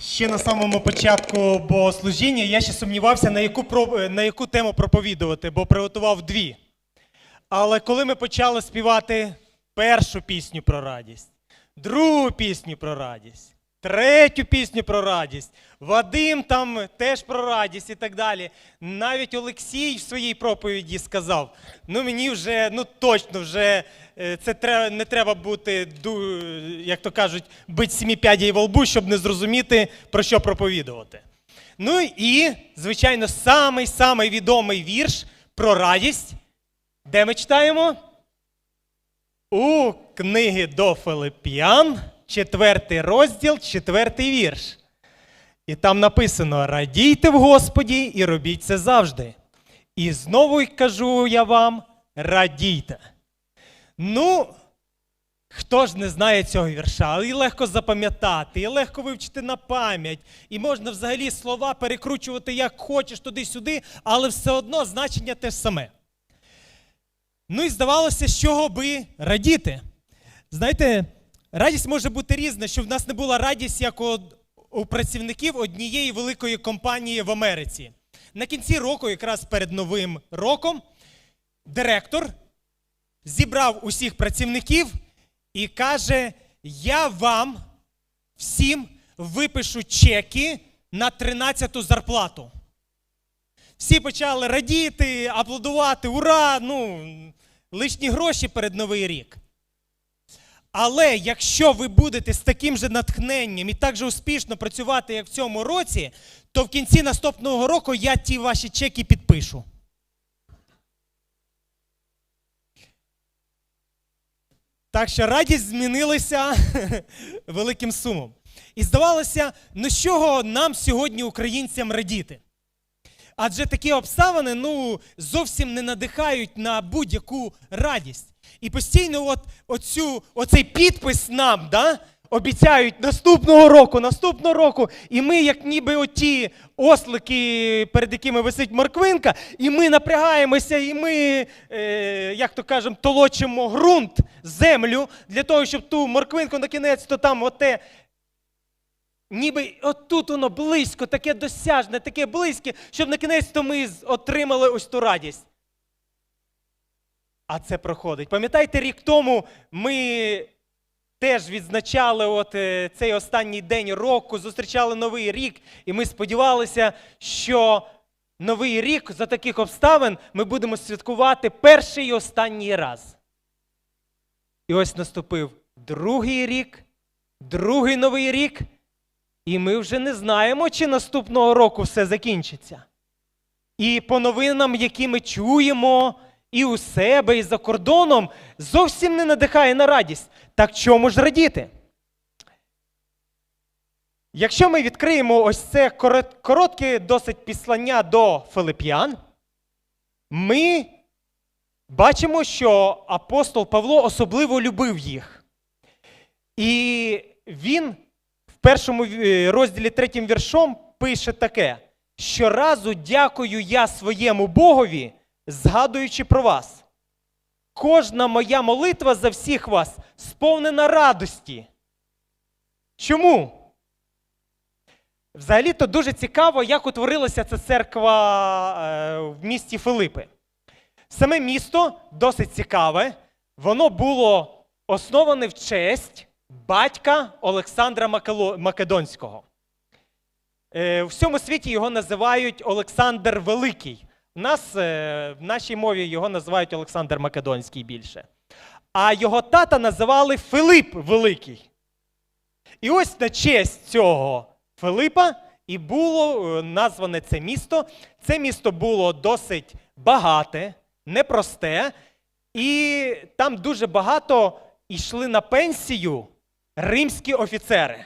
Ще на самому початку богослужіння я ще сумнівався, на яку, про- на яку тему проповідувати, бо приготував дві. Але коли ми почали співати першу пісню про радість, другу пісню про радість, третю пісню про радість, Вадим там теж про радість і так далі. Навіть Олексій в своїй проповіді сказав: ну мені вже, ну точно вже е, це не треба бути, як то кажуть, бить сімі п'ядій во лбу, щоб не зрозуміти, про що проповідувати. Ну і, звичайно, самий самий відомий вірш про радість. Де ми читаємо? У книги до Филип'ян, четвертий розділ, четвертий вірш. І там написано: радійте в Господі і робіть це завжди. І знову кажу я вам: радійте. Ну, хто ж не знає цього вірша, але і легко запам'ятати, і легко вивчити на пам'ять, і можна взагалі слова перекручувати як хочеш туди-сюди, але все одно значення те ж саме. Ну і здавалося, з чого би радіти. Знаєте, радість може бути різна, щоб в нас не була радість, як у, працівників однієї великої компанії в Америці. На кінці року, якраз перед Новим роком, директор зібрав усіх працівників і каже: Я вам всім випишу чеки на 13-ту зарплату. Всі почали радіти, аплодувати, ура! Ну, лишні гроші перед Новий рік. Але якщо ви будете з таким же натхненням і так же успішно працювати, як в цьому році, то в кінці наступного року я ті ваші чеки підпишу. Так що радість змінилася великим сумом. І здавалося, ну з чого нам сьогодні, українцям, радіти? Адже такі обставини ну, зовсім не надихають на будь-яку радість. І постійно от, оцю, оцей підпис нам да, обіцяють наступного року, наступного року. І ми, як ніби оті ослики, перед якими висить морквинка, і ми напрягаємося, і ми, е, як то кажемо, толочимо ґрунт, землю для того, щоб ту морквинку на кінець, то там оте Ніби отут воно близько, таке досяжне, таке близьке, щоб на кінець то ми отримали ось ту радість. А це проходить. Пам'ятаєте, рік тому ми теж відзначали от е, цей останній день року, зустрічали Новий рік, і ми сподівалися, що Новий рік за таких обставин ми будемо святкувати перший і останній раз. І ось наступив другий рік, другий новий рік. І ми вже не знаємо, чи наступного року все закінчиться. І по новинам, які ми чуємо і у себе, і за кордоном, зовсім не надихає на радість. Так чому ж радіти? Якщо ми відкриємо ось це коротке досить післання до Филип'ян, ми бачимо, що апостол Павло особливо любив їх. І він в першому розділі третім віршом пише таке: щоразу дякую я своєму Богові, згадуючи про вас. Кожна моя молитва за всіх вас сповнена радості. Чому? Взагалі-то дуже цікаво, як утворилася ця церква е, в місті Филипи. Саме місто досить цікаве. Воно було основане в честь батька Олександра Македонського. Е, У всьому світі його називають Олександр Великий. У нас е, в нашій мові його називають Олександр Македонський більше. А його тата називали Филип Великий. І ось на честь цього Филипа і було е, назване це місто. Це місто було досить багате, непросте, і там дуже багато йшли на пенсію римські офіцери.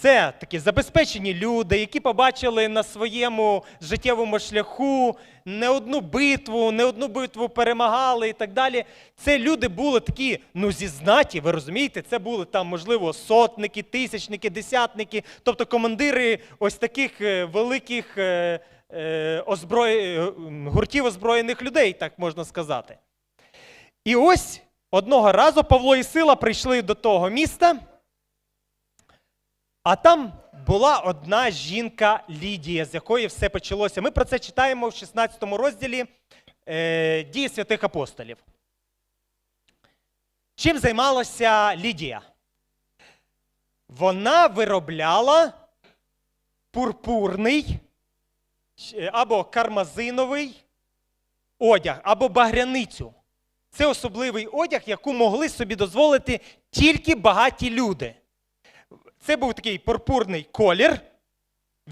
Це такі забезпечені люди, які побачили на своєму життєвому шляху не одну битву, не одну битву перемагали і так далі. Це люди були такі, ну, зі знаті, ви розумієте, це були там, можливо, сотники, тисячники, десятники, тобто командири ось таких е, великих е, е, озброї... гуртів озброєних людей, так можна сказати. І ось одного разу Павло і Сила прийшли до того міста. А там була одна жінка Лідія, з якої все почалося. Ми про це читаємо в 16 розділі е, дії святих апостолів. Чим займалася Лідія? Вона виробляла пурпурний е, або кармазиновий одяг, або багряницю. Це особливий одяг, яку могли собі дозволити тільки багаті люди. Це був такий пурпурний колір.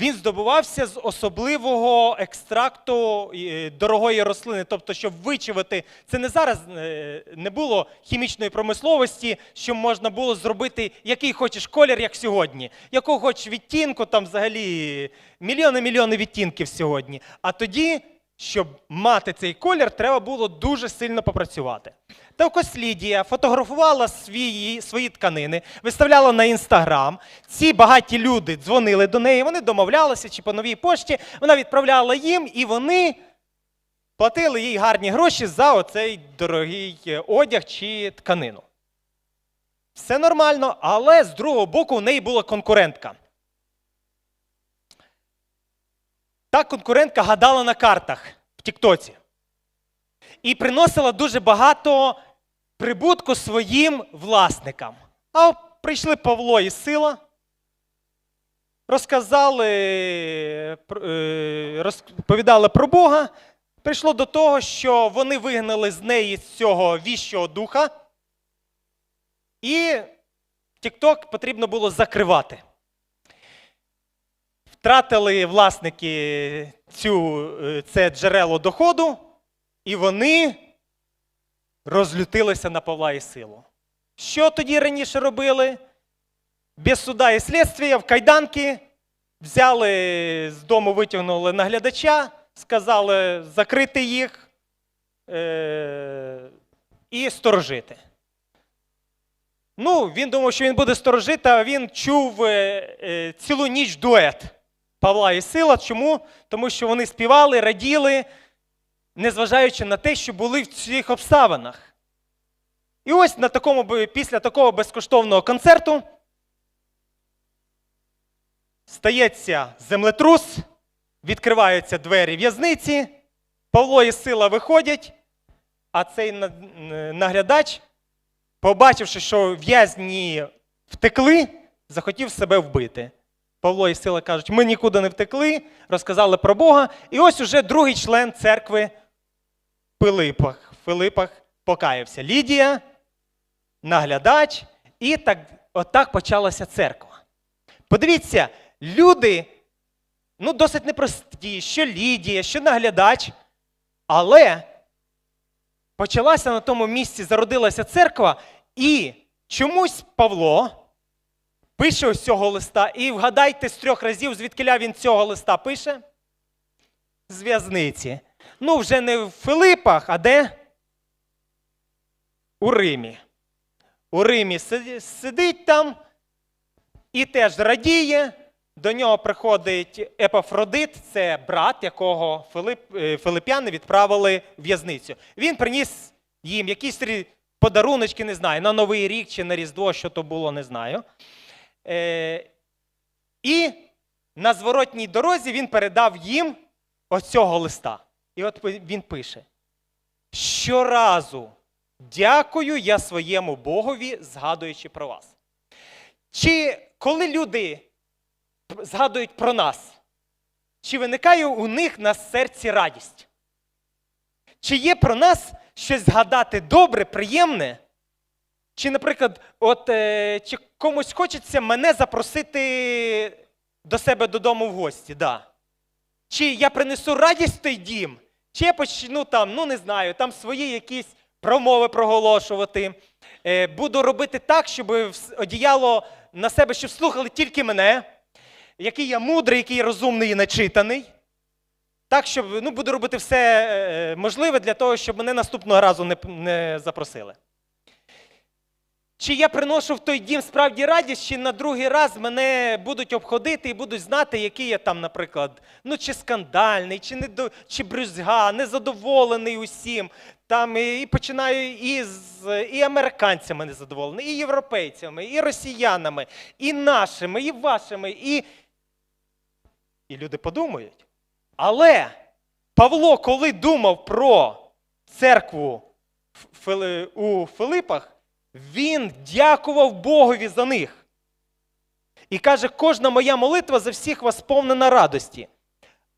Він здобувався з особливого екстракту е, дорогої рослини. Тобто, щоб вичавити, це не зараз е, не було хімічної промисловості, що можна було зробити який хочеш колір, як сьогодні. Якого хочеш відтінку, там взагалі мільйони-мільйони відтінків сьогодні. А тоді, щоб мати цей колір, треба було дуже сильно попрацювати. Так ось Лідія фотографувала свої, свої тканини, виставляла на інстаграм. Ці багаті люди дзвонили до неї, вони домовлялися чи по новій пошті. Вона відправляла їм, і вони платили їй гарні гроші за оцей дорогий е, одяг чи тканину. Все нормально, але з другого боку в неї була конкурентка. Та конкурентка гадала на картах в Тіктоці і приносила дуже багато прибутку своїм власникам. А прийшли Павло і Сила, розказали, е, розповідали про Бога. Прийшло до того, що вони вигнали з неї з цього віщого духа, і TikTok потрібно було закривати. Втратили власники цю, е, це джерело доходу, і вони розлютилися на Павла і силу. Що тоді раніше робили? Без суда і слідства в кайданки взяли з дому, витягнули наглядача, сказали закрити їх е- і сторожити. Ну, він думав, що він буде сторожити, а він чув е, е, цілу ніч дует Павла і Сила. Чому? Тому що вони співали, раділи, незважаючи на те, що були в цих обставинах. І ось на такому, після такого безкоштовного концерту стається землетрус, відкриваються двері в'язниці, Павло і Сила виходять, а цей наглядач, побачивши, що в'язні втекли, захотів себе вбити. Павло і Сила кажуть, ми нікуди не втекли, розказали про Бога. І ось уже другий член церкви Пилипах, Филипах покаявся. Лідія, наглядач, і так, отак почалася церква. Подивіться, люди ну, досить непрості, що Лідія, що наглядач, але почалася на тому місці, зародилася церква, і чомусь Павло пише ось цього листа, і вгадайте з трьох разів, звідкиля він цього листа пише? З в'язниці. Ну, вже не в Филипах, а де? У Римі. У Римі сидить там і теж радіє. До нього приходить Епафродит, це брат, якого Филип, е, филип'яни відправили в в'язницю. Він приніс їм якісь подаруночки, не знаю, на Новий рік чи на Різдво, що то було, не знаю. Е, і на зворотній дорозі він передав їм оцього листа. І от він пише: щоразу дякую я своєму Богові, згадуючи про вас. Чи коли люди згадують про нас, чи виникає у них на серці радість? Чи є про нас щось згадати добре, приємне? Чи, наприклад, от, е, чи комусь хочеться мене запросити до себе додому в гості? Да. Чи я принесу радість в той дім, чи я почну там, ну не знаю, там свої якісь промови проголошувати. Е, буду робити так, щоб одіяло на себе, щоб слухали тільки мене, який я мудрий, який розумний і начитаний. Так, щоб ну, буду робити все е, можливе для того, щоб мене наступного разу не, не запросили. Чи я приношу в той дім справді радість, чи на другий раз мене будуть обходити і будуть знати, який я там, наприклад, ну чи скандальний, чи недо, чи брюзга, незадоволений усім. Там і, і починаю і з і американцями незадоволений, і європейцями, і росіянами, і нашими, і вашими, і. І люди подумають. Але Павло, коли думав про церкву у Филипах, він дякував Богові за них. І каже, кожна моя молитва за всіх вас сповнена радості.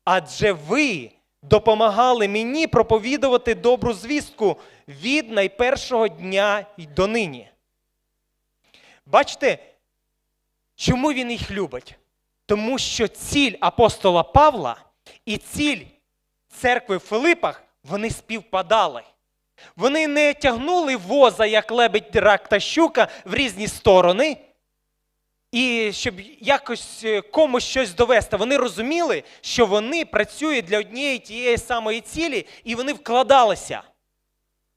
Адже ви допомагали мені проповідувати добру звістку від найпершого дня й до нині. Бачите, чому він їх любить? Тому що ціль апостола Павла і ціль церкви в Филипах вони співпадали. Вони не тягнули воза, як лебедь, рак та щука, в різні сторони. І щоб якось е, комусь щось довести, вони розуміли, що вони працюють для однієї тієї самої цілі, і вони вкладалися.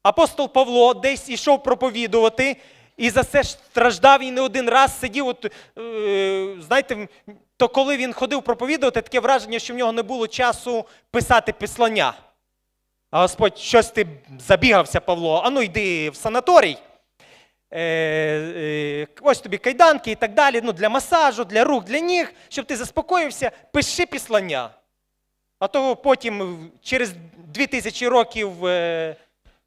Апостол Павло десь ішов проповідувати, і за це страждав і не один раз сидів. От, е, знаєте, то коли він ходив проповідувати, таке враження, що в нього не було часу писати післання. А Господь, щось ти забігався, Павло, ану йди в санаторій. Е, е, ось тобі кайданки і так далі. Ну, для масажу, для рук, для ніг, щоб ти заспокоївся, пиши післання. А то потім, через 2000 років е,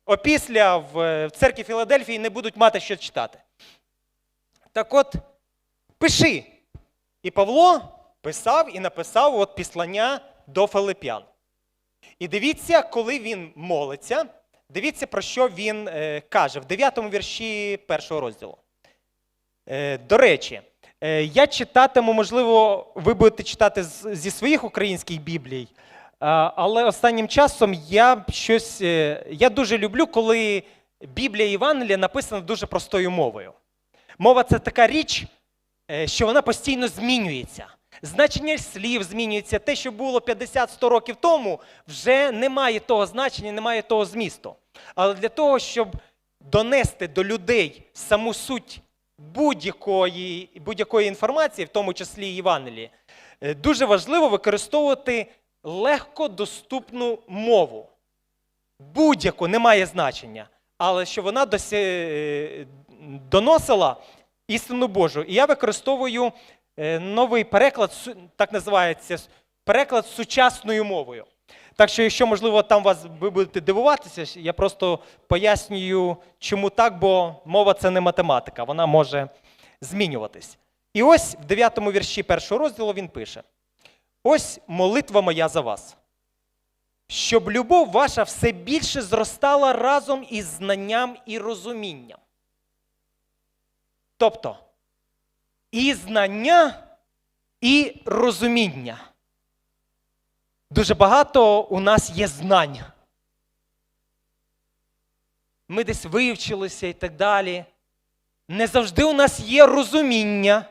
опісля, в, е, в церкві Філадельфії не будуть мати що читати. Так от, пиши. І Павло писав і написав от післання до Филип'ян. І дивіться, коли він молиться, дивіться, про що він е, каже в 9 вірші першого розділу. Е, до речі, е, я читатиму, можливо, ви будете читати з, зі своїх українських біблій, а, але останнім часом я щось. е, я дуже люблю, коли Біблія Євангелія написана дуже простою мовою. Мова це така річ, е, що вона постійно змінюється. Значення слів змінюється. Те, що було 50-100 років тому, вже не має того значення, не має того змісту. Але для того, щоб донести до людей саму суть будь-якої будь-якої інформації, в тому числі Євангелії, е, дуже важливо використовувати легко доступну мову. Будь-яку не має значення, але щоб вона досі, е, доносила істину Божу. І я використовую новий переклад, так називається переклад сучасною мовою. Так що, якщо, можливо, там вас ви будете дивуватися, я просто пояснюю, чому так, бо мова це не математика, вона може змінюватись. І ось в 9 вірші першого розділу він пише: Ось молитва моя за вас, щоб любов ваша все більше зростала разом із знанням і розумінням. Тобто, і знання, і розуміння. Дуже багато у нас є знань. Ми десь вивчилися і так далі. Не завжди у нас є розуміння.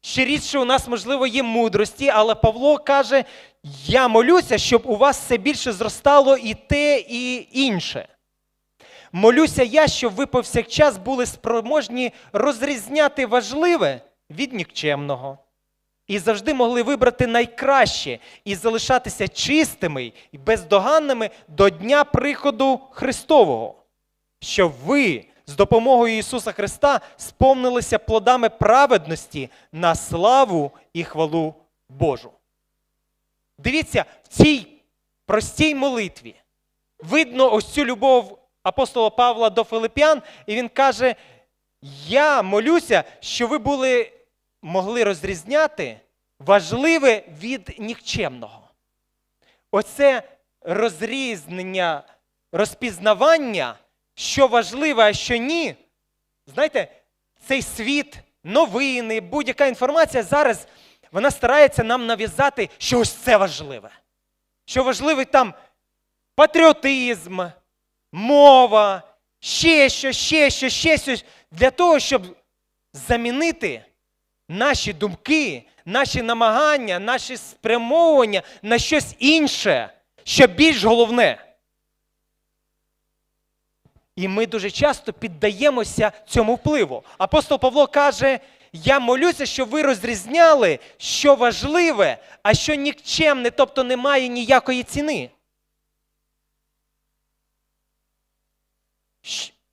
Ще рідше у нас, можливо, є мудрості, але Павло каже: я молюся, щоб у вас все більше зростало і те, і інше. Молюся я, щоб ви повсякчас були спроможні розрізняти важливе від нікчемного. І завжди могли вибрати найкраще і залишатися чистими і бездоганними до дня приходу Христового, щоб ви з допомогою Ісуса Христа сповнилися плодами праведності на славу і хвалу Божу. Дивіться, в цій простій молитві видно ось цю любов апостола Павла до Филип'ян, і він каже: Я молюся, що ви були, могли розрізняти важливе від нікчемного. Оце розрізнення, розпізнавання, що важливе, а що ні. Знаєте, цей світ, новини, будь-яка інформація зараз вона старається нам нав'язати, що ось це важливе. Що важливий там патріотизм, мова, ще що, ще що, ще щось, для того, щоб замінити наші думки, наші намагання, наші спрямовування на щось інше, що більш головне. І ми дуже часто піддаємося цьому впливу. Апостол Павло каже: я молюся, щоб ви розрізняли, що важливе, а що нікчемне, тобто не має ніякої ціни.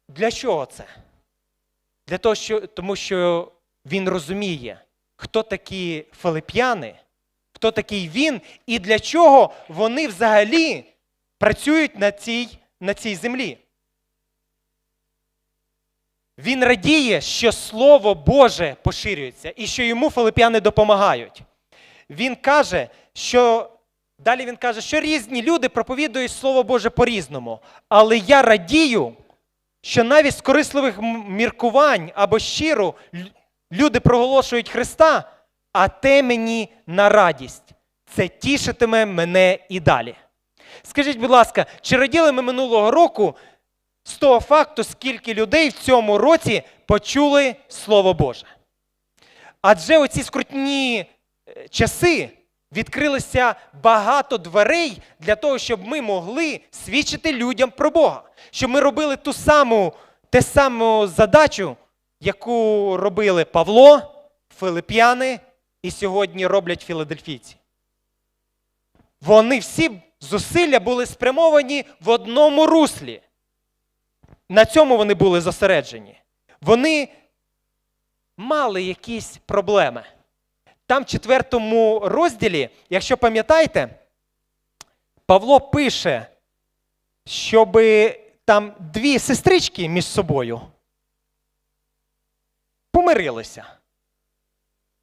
Для чого це? Для того, що, тому що він розуміє, хто такі филип'яни, хто такий він, і для чого вони взагалі працюють на цій, на цій землі. Він радіє, що Слово Боже поширюється і що йому филип'яни допомагають. Він каже, що далі він каже, що різні люди проповідують Слово Боже по-різному. Але я радію, що навіть з корисливих міркувань або щиро люди проголошують Христа, а те мені на радість. Це тішитиме мене і далі. Скажіть, будь ласка, чи раділи ми минулого року з того факту, скільки людей в цьому році почули Слово Боже? Адже оці скрутні е, часи відкрилося багато дверей для того, щоб ми могли свідчити людям про Бога, щоб ми робили ту саму, те саму задачу, яку робили Павло, Филип'яни і сьогодні роблять філадельфійці. Вони всі зусилля були спрямовані в одному руслі. На цьому вони були зосереджені. Вони мали якісь проблеми. Там в четвертому розділі, якщо пам'ятаєте, Павло пише, щоб там дві сестрички між собою помирилися.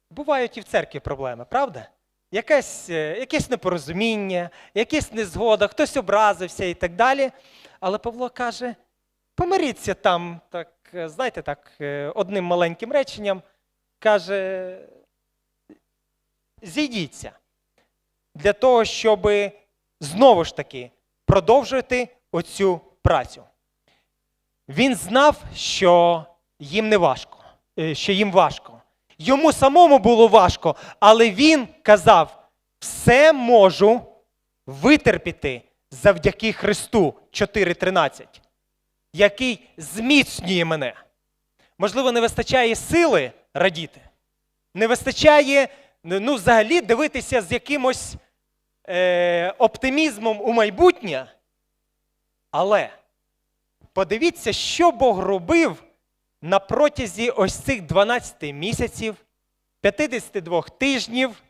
Бувають і в церкві проблеми, правда? Якесь, е, якесь непорозуміння, якась незгода, хтось образився і так далі. Але Павло каже: помиріться там, так, е, знаєте, так, е, одним маленьким реченням, каже, зійдіться для того, щоб знову ж таки продовжувати оцю працю. Він знав, що їм не важко, е, що їм важко. Йому самому було важко, але він казав: все можу витерпіти завдяки Христу 4.13, який зміцнює мене. Можливо, не вистачає сили радіти, не вистачає ну, взагалі дивитися з якимось е, оптимізмом у майбутнє. Але подивіться, що Бог робив на протязі ось цих 12 місяців, 52 тижнів,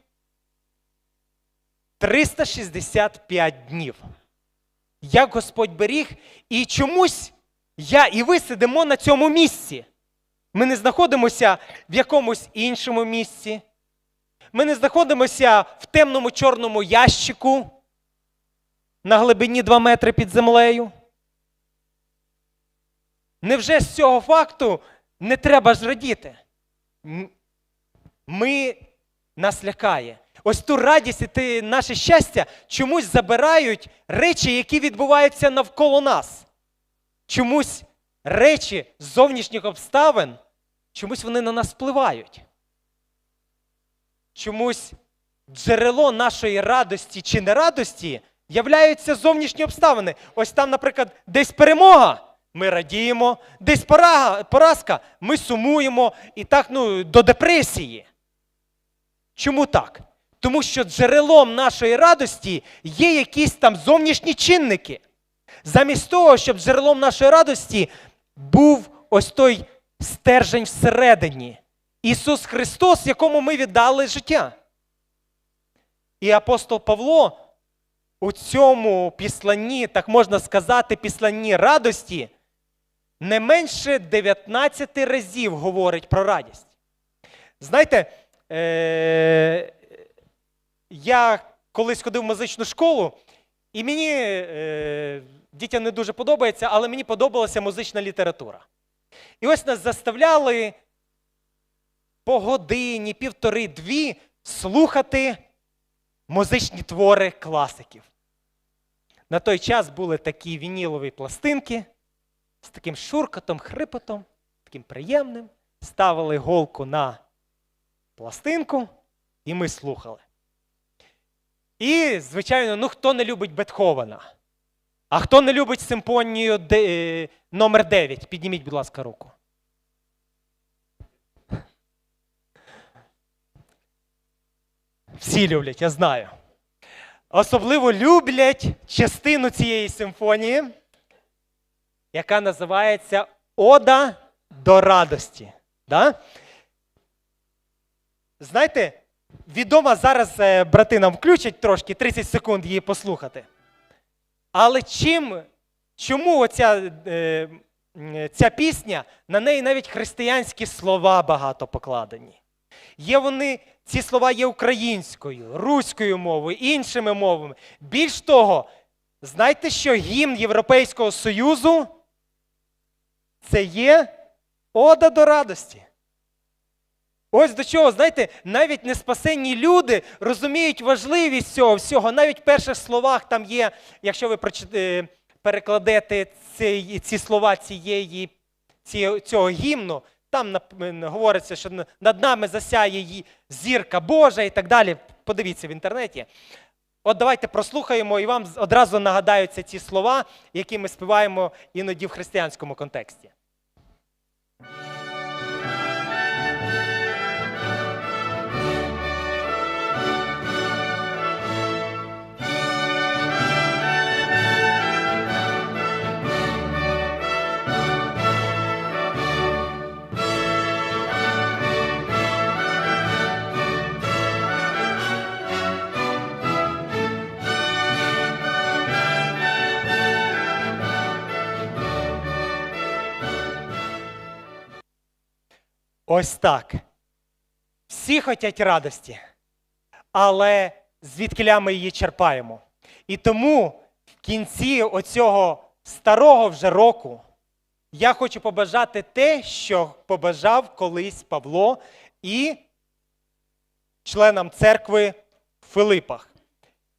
365 днів. Як Господь беріг, і чомусь я і ви сидимо на цьому місці. Ми не знаходимося в якомусь іншому місці. Ми не знаходимося в темному чорному ящику на глибині 2 метри під землею. Невже з цього факту не треба ж радіти? Ми нас лякає. Ось ту радість і те наше щастя чомусь забирають речі, які відбуваються навколо нас. Чомусь речі зовнішніх обставин, чомусь вони на нас впливають. Чомусь джерело нашої радості чи нерадості являються зовнішні обставини. Ось там, наприклад, десь перемога, ми радіємо, десь поразка, ми сумуємо і так ну, до депресії. Чому так? Тому що джерелом нашої радості є якісь там зовнішні чинники. Замість того, щоб джерелом нашої радості був ось той стержень всередині. Ісус Христос, якому ми віддали життя. І апостол Павло у цьому післанні, так можна сказати, післанні радості, не менше 19 разів говорить про радість. Знаєте, е- я колись ходив в музичну школу, і мені е- дітям не дуже подобається, але мені подобалася музична література. І ось нас заставляли по годині, півтори, дві слухати музичні твори класиків. На той час були такі вінілові пластинки з таким шуркотом, хрипотом, таким приємним. Ставили голку на пластинку, і ми слухали. І, звичайно, ну хто не любить Бетховена? А хто не любить симфонію е, номер 9? Підніміть, будь ласка, руку. Всі люблять, я знаю. Особливо люблять частину цієї симфонії, яка називається Ода до радості. Да? Знаєте, відома зараз е, брати нам включать трошки 30 секунд її послухати. Але чим, чому оця, е, ця пісня, на неї навіть християнські слова багато покладені. Є вони, ці слова є українською, руською мовою, іншими мовами. Більш того, знаєте, що гімн Європейського Союзу це є ода до радості. Ось до чого, знаєте, навіть неспасенні люди розуміють важливість цього всього. Навіть в перших словах там є, якщо ви е, перекладете ці, ці слова цієї, цього гімну, там говориться, що над нами засяє її зірка Божа і так далі. Подивіться в інтернеті. От давайте прослухаємо, і вам одразу нагадаються ці слова, які ми співаємо іноді в християнському контексті. Ось так. Всі хочуть радості, але звідкиля ми її черпаємо. І тому в кінці оцього старого вже року я хочу побажати те, що побажав колись Павло і членам церкви в Филипах.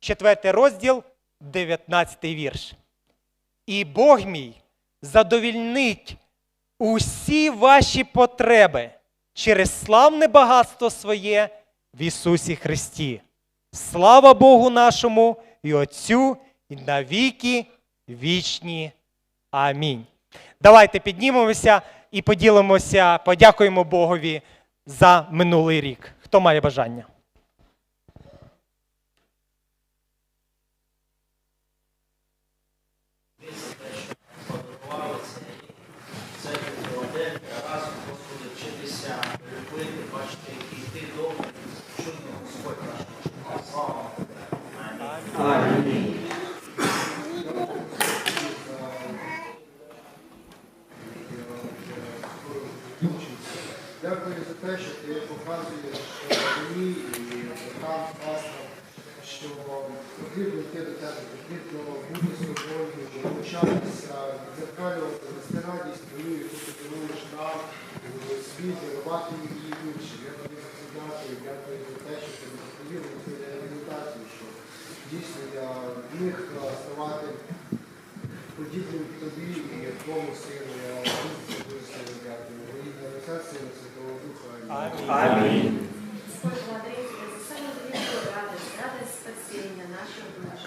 Четвертий розділ, 19 вірш. І Бог мій задовільнить усі ваші потреби через славне багатство своє в Ісусі Христі. Слава Богу нашому і Отцю, і навіки вічні. Амінь. Давайте піднімемося і поділимося, подякуємо Богові за минулий рік. Хто має бажання? міг е, ставати подібним тобі і твому сину. Я дуже дуже сильно дякую. Во ім'я Отця, Сина, Святого Духа. Амінь. Амінь. Господь, благодарим Тебя за самую великую радость, радость спасения наших душ.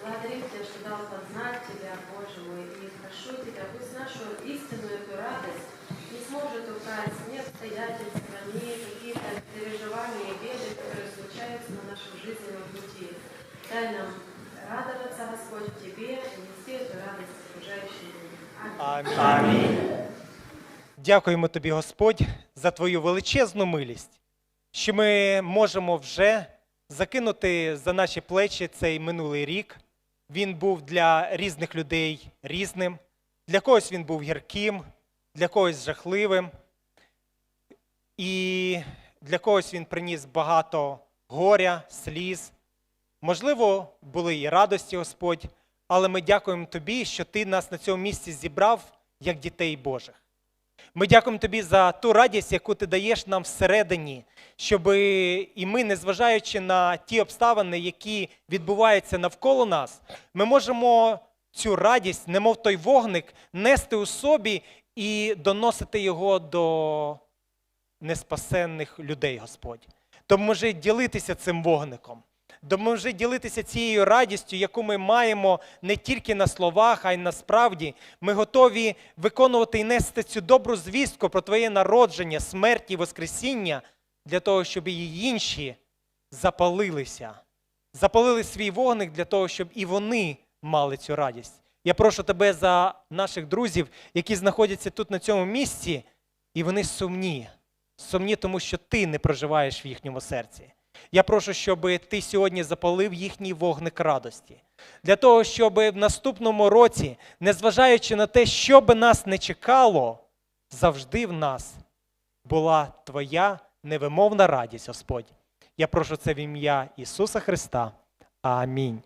Благодарим Тебя, что дал познать Тебя, Боже мой, и прошу Тебя, пусть нашу истинную эту радость не сможет украсть ни обстоятельства, ни какие-то переживания и беды, которые случаются на нашем жизненном пути. Дай нам радоваться, Господь, в Тебе и нести эту радость окружающим людям. Аминь. Амінь. Дякуємо тобі, Господь, за твою величезну милість, що ми можемо вже закинути за наші плечі цей минулий рік. Він був для різних людей різним. Для когось він був гірким, для когось жахливим. І для когось він приніс багато горя, сліз. Можливо, були і радості, Господь, але ми дякуємо Тобі, що Ти нас на цьому місці зібрав як дітей Божих. Ми дякуємо Тобі за ту радість, яку ти даєш нам всередині, щоб і ми, незважаючи на ті обставини, які відбуваються навколо нас, ми можемо цю радість, немов той вогник, нести у собі і доносити його до неспасенних людей, Господь. Тому може ділитися цим вогником. Допоможи ділитися цією радістю, яку ми маємо не тільки на словах, а й насправді. Ми готові виконувати і нести цю добру звістку про Твоє народження, смерть і Воскресіння для того, щоб і інші запалилися, запалили свій вогник для того, щоб і вони мали цю радість. Я прошу тебе за наших друзів, які знаходяться тут на цьому місці, і вони сумні. Сумні, тому що ти не проживаєш в їхньому серці. Я прошу, щоб ти сьогодні запалив їхній вогник радості. Для того, щоб в наступному році, незважаючи на те, що би нас не чекало, завжди в нас була твоя невимовна радість, Господь. Я прошу це в ім'я Ісуса Христа. Амінь.